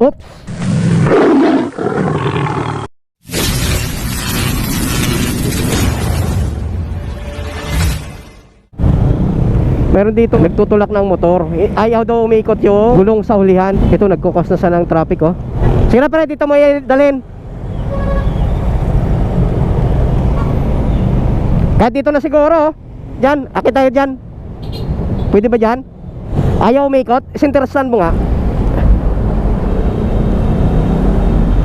Oops. Meron dito nagtutulak ng motor. Eh, Ayaw daw umikot yung gulong sa hulihan. Ito nagkukos na sa ng traffic oh. Sige na pare, dito mo dalhin. Kahit dito na siguro oh. Diyan, akit tayo diyan. Pwede ba diyan? Ayaw umikot? Sinteresan mo nga.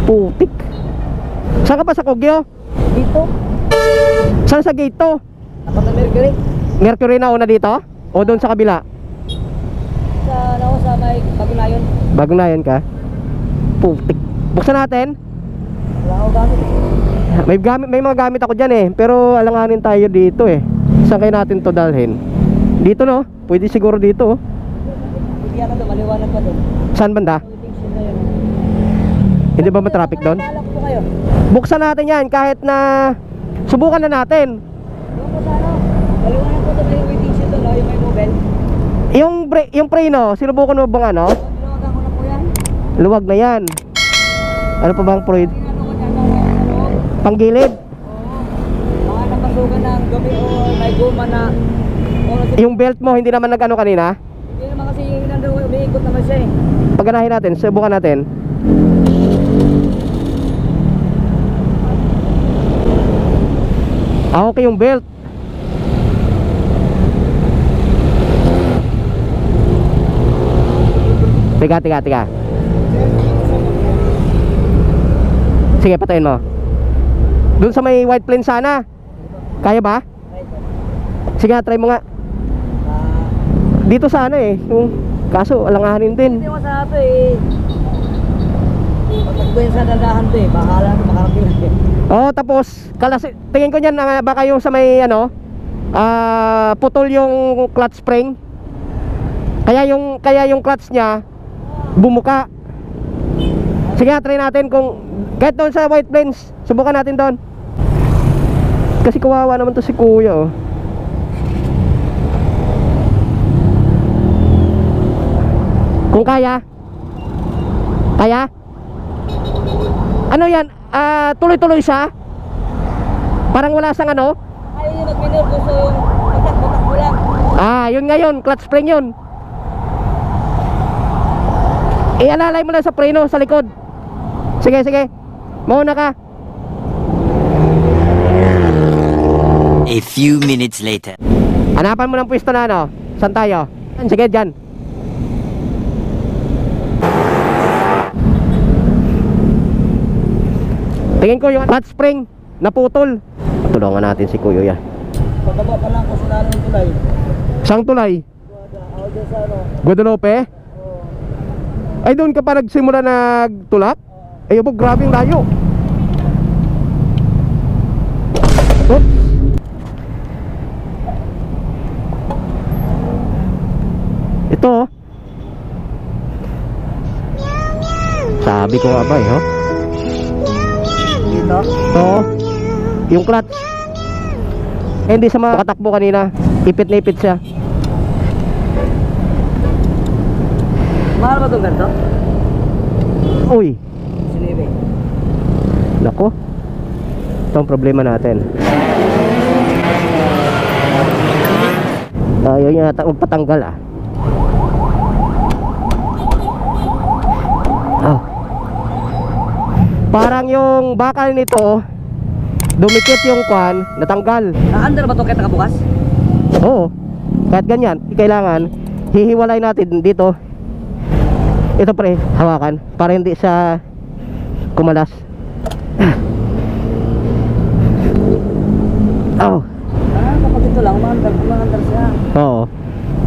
Putik. Saan ka pa sa Kogyo? Dito. Saan sa gate to? Dapat na Mercury. Mercury na una dito? O doon sa kabila? Sa ano sa may na yan ka? Putik. Buksan natin. Wala ako gamit. May gamit, may mga gamit ako diyan eh, pero alanganin tayo dito eh. Saan kaya natin to dalhin? Dito no? Pwede siguro dito oh. Hindi yan doon, maliwanag pa doon. Saan banda? Na yun. Hindi ba matraffic doon? Buksan natin yan kahit na subukan na natin. Ano. Oh, yung mobile. Yung preno, sinubukan mo bang ano? Luwag na yan. Ano pa bang dyan mga ano. Panggilid. Oo. Napasukan ng gabi o may guma na. Yung belt mo hindi naman nag-ano kanina. Hindi naman kasi yung nandun, umiikot naman siya eh. Paganahin natin, subukan natin. Ah, okay yung belt. Tiga, tiga, tiga. Sige, patayin mo. Doon sa may white plane sana. Kaya ba? Sige, try mo nga. Dito sana eh. Yung, kaso, alanganin din. Hindi mo sa ito eh. Pagtakbo yun sa dadahan to eh. Bahala na makarating natin. Oh, tapos kalas tingin ko niyan na baka yung sa may ano, ah putol yung clutch spring. Kaya yung kaya yung clutch niya bumuka. Sige, try natin kung kahit doon sa White Plains, subukan natin doon. Kasi kawawa naman to si Kuya oh. Kung kaya? Kaya? Ano yan? Ah, tuloy-tuloy siya? Parang wala sang ano? Ayaw yung mag-minor gusto yung magtakbo-takbo lang. Ah, yun ngayon, clutch spring yun. Ialalay mo lang sa preno sa likod. Sige, sige. Mauna ka. A few minutes later. Hanapan mo ng pwesto na ano. Saan tayo? Sige, dyan. Tingin ko yung clutch spring naputol. Tulungan natin si Kuya yan. Pagkaba pa lang kasi lalo ng tulay. Sang tulay? Guadalupe? Ay doon ka pa nagsimula nagtulak? Ay po, grabe yung layo. Oops. Ito oh. Sabi ko nga ba eh, oh. Dito. Ito, yung clutch. Eh, hindi sa makatakbo kanina. Ipit na ipit siya. Mahal ba itong ganito? Uy, Sinibi. Nako. Ito ang problema natin. Ayaw niya yata magpatanggal ah. Parang yung bakal nito dumikit yung kwan, natanggal. Na-under ba itong kaya nakabukas? Oo. Kahit ganyan, kailangan hihiwalay natin dito. Ito pre, hawakan para hindi sa kumalas. Oh. Ah, kapag ito lang, umaandar, umaandar siya. Oo.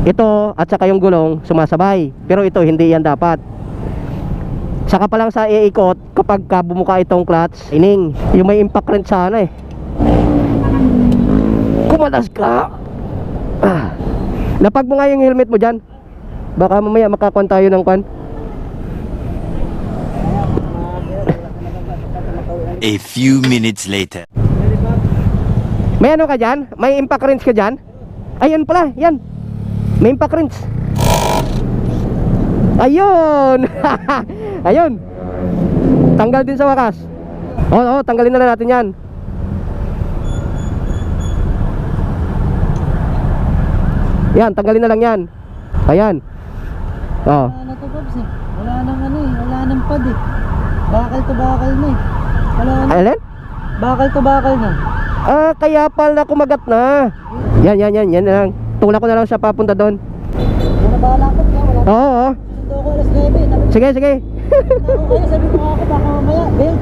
Ito at saka yung gulong sumasabay. Pero ito hindi yan dapat. Saka pa lang sa iikot kapag ka bumuka itong clutch, ining. Yung may impact rin sana eh. Kumalas ka. Ah. Lapag mo nga yung helmet mo dyan. Baka mamaya makakuan tayo ng kwan. A few minutes later. May ano ka dyan? May impact wrench ka dyan? Ayun pala, yan. May impact wrench. Ayun! Ayun! Tanggal din sa wakas. Oo, oo, tanggalin na natin yan. Yan, tanggalin na lang yan. Ayan. Oh. Na to, Pops eh. Wala nang ano eh. Wala nang pad eh. Bakal to bakal na eh. Wala na. Alin? Bakal to bakal na. Ah, kaya pala kumagat na. Yan, yan, yan, yan lang. Tulak ko na lang siya papunta doon. Wala bahala ko. Wala. Oo, oo. Sundo ko alas 9. Tapos Sige, sige. Kayo. Sabi ko ako baka mamaya. Bill.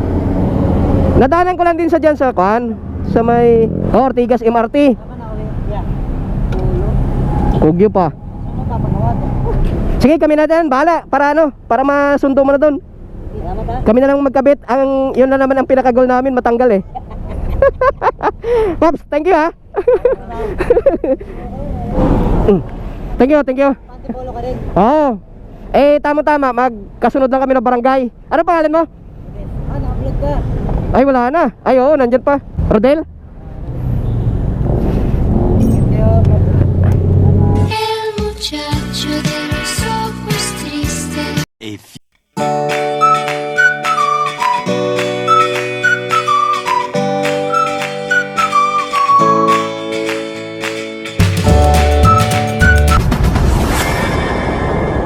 Nadaanan ko lang din sa dyan sa kwan. Sa may oh, Ortigas MRT. Kugyo pa. Sige, kami na din. Bahala. Para ano? Para masundo mo na doon. Kami na lang magkabit. Ang, yun na naman ang pinaka-goal namin. Matanggal eh. Pops, thank you ha. Mm. thank you, thank you. Pantipolo ka rin. Oo. Eh, tama-tama. Magkasunod lang kami ng barangay. Ano pangalan mo? Ah, na-upload ka. Ay, wala na. Ay, oo, nandyan pa. Rodel?